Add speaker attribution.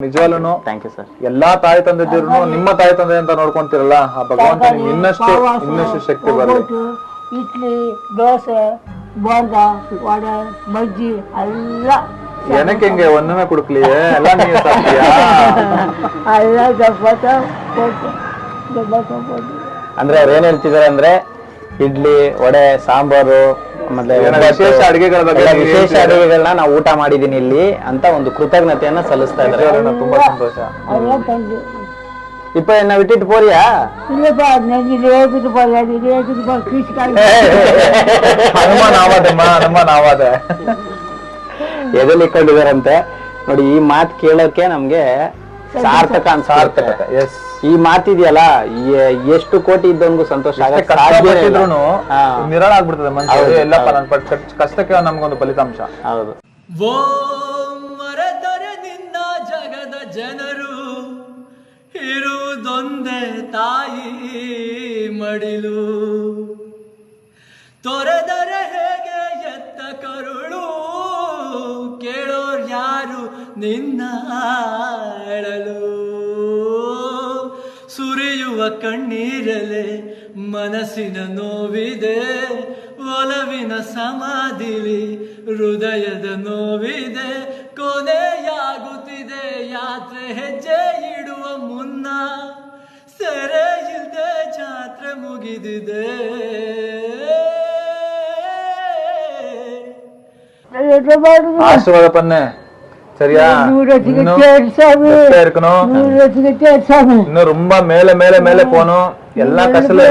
Speaker 1: ನಿಜವಾಗ್ಲೂ
Speaker 2: thank you sir
Speaker 1: ಎಲ್ಲಾ ತಾಯಿ ತಂದೆದಿರು ನಿಮ್ಮ ತಾಯಿ ತಂದೆ ಅಂತ ನೋಡ್ಕೊಂತಿರಲ್ಲ ಆ ಭಗವಂತ ನಿಮ್ಗೆ ಇನ್ನಷ್ಟು ಇನ್ನಷ್ಟು ಶಕ್ತಿ ಬರಲಿ.
Speaker 3: ಇಡ್ಲಿ ದೋಸೆ ಬೋಂಡ ವಡೆ ಬಜ್ಜಿ ಎಲ್ಲ
Speaker 1: ಏನಕ್ಕೆ ಹೆಂಗೆ ಒಂದನೇ ಕುಡುಕ್ಲಿ ಎಲ್ಲ ನೀವು ಸಾಕ್ತೀಯಾ?
Speaker 3: ಎಲ್ಲ ದಬ್ಬತ ಕೊಟ್ಟು ದಬ್ಬತ ಕೊಟ್ಟು.
Speaker 2: ಅಂದ್ರೆ ಅವ್ರು ಏನ್ ಹೇಳ್ತಿದಾರೆ ಅಂದ್ರೆ ಇಡ್ಲಿ ವಡೆ ಸಾಂಬಾರು ಮತ್ತೆ
Speaker 1: ಏನೋ
Speaker 2: ಒಬ್ಬಟ್ಟು,
Speaker 1: ವಿಶೇಷ ಅಡುಗೆಗಳ ಬಗ್ಗೆ
Speaker 2: ಎಲ್ಲ
Speaker 1: ನೀವು
Speaker 2: ವಿಶೇಷ
Speaker 1: ಹೇಳ್ತಿದ್ದೀರಾ?
Speaker 2: ಅಡುಗೆಗಳನ್ನ ನಾವು ಊಟ ಮಾಡಿದೀನಿ ಇಲ್ಲಿ ಅಂತ ಒಂದು ಕೃತಜ್ಞತೆಯನ್ನ ಸಲ್ಲಿಸ್ತಾ ಇದ್ದಾರೆ
Speaker 1: ನಿಜವಾಗ್ಲೂ ತುಂಬಾ ಸಂತೋಷ
Speaker 3: ಎಲ್ಲ ತಂದು
Speaker 2: ಇಪ್ಪ என்ன விட்டுட்டு போறியா
Speaker 3: இல்லப்பா நெஞ்சு லேக்குது போயாது லேக்குது போ கீழ்காய்
Speaker 1: ಹನುಮಾನ್ ಆವಾದಮ್ಮ ಹನುಮಾನ್ ಆವಾದ
Speaker 2: ಎದೆಲ್ಲಿ ಇಟ್ಕೊಂಡಿದಾರಂತೆ ನೋಡಿ ಈ ಮಾತು ಕೇಳೋಕೆ ನಮ್ಗೆ ಸಾರ್ಥಕ ಅನ್ಸಾರ್ಥಕ
Speaker 1: ಸಾರ್ಥಕತೆ ಎಸ್
Speaker 2: ಈ ಮಾತಿದೆಯಲ್ಲ ಎಷ್ಟು ಕೋಟಿ ಇದ್ದವನ್ಗೂ ಸಂತೋಷ
Speaker 1: ನಿರಾಳ ಆಗ್ಬಿಡ್ತದೆ ಮನ್ಸು
Speaker 2: ಹೌದು,
Speaker 1: ಎಲ್ಲಪ್ಪ ನನ್ ಕಷ್ಟಕ್ಕೆ ನಮ್ಗೊಂದು ಫಲಿತಾಂಶ.
Speaker 2: ಹೌದು.
Speaker 4: ಓಂ ಮರೆತರೆ ನಿನ್ನ ಜಗದ ಜನರು ಇರುವುದೊಂದೇ ತಾಯಿ ಮಡಿಲು. ತೊರೆದರೆ ಹೇಗೆ ಎತ್ತ ಕರುಳು? ಕೇಳೋರ್ ಯಾರು ನಿನ್ನ ಅಳಲು? ಸುರಿಯುವ ಕಣ್ಣೀರಲೆ ಮನಸ್ಸಿನ ನೋವಿದೆ, ಒಲವಿನ ಸಮಾಧಿಲಿ ಹೃದಯದ ನೋವಿದೆ, ಕೊನೆಯಾಗುತ್ತಿದೆ ಯಾತ್ರೆ ಹೆಜ್ಜೆ ಇಡುವ ಮುನ್ನ. ಸೆರೆ ಇಲ್ಲದೆ ಜಾತ್ರೆ ಮುಗಿದಿದೆ.
Speaker 1: ಆಶೀರ್ವಾದ ಪನ್ನೆ. சரியா? இருக்கணும். இன்னும் ரொம்ப மேல மேல மேல போனோம் எல்லா
Speaker 3: கஷ்டத்துல